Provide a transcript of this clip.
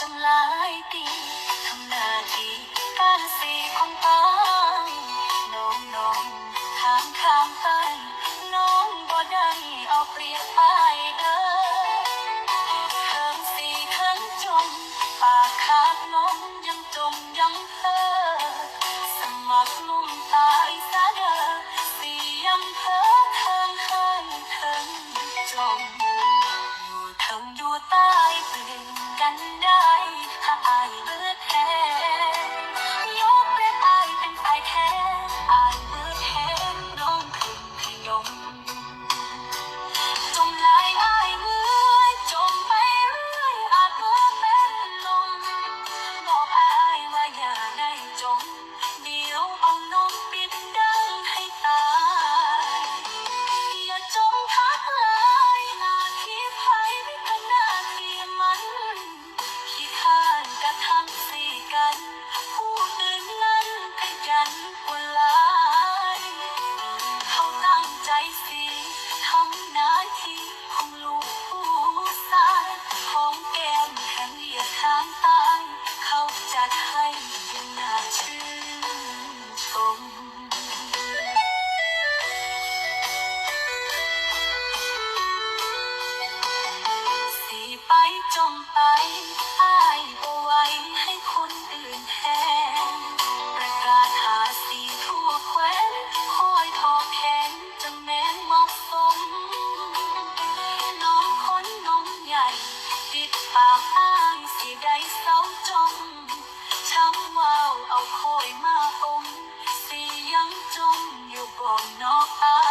ចម្លើយទី ยม ปากอ้างสิได้เศร้าจมช้ำวาวเอาโคยมาอมสิยังจมอยู่บ่นออา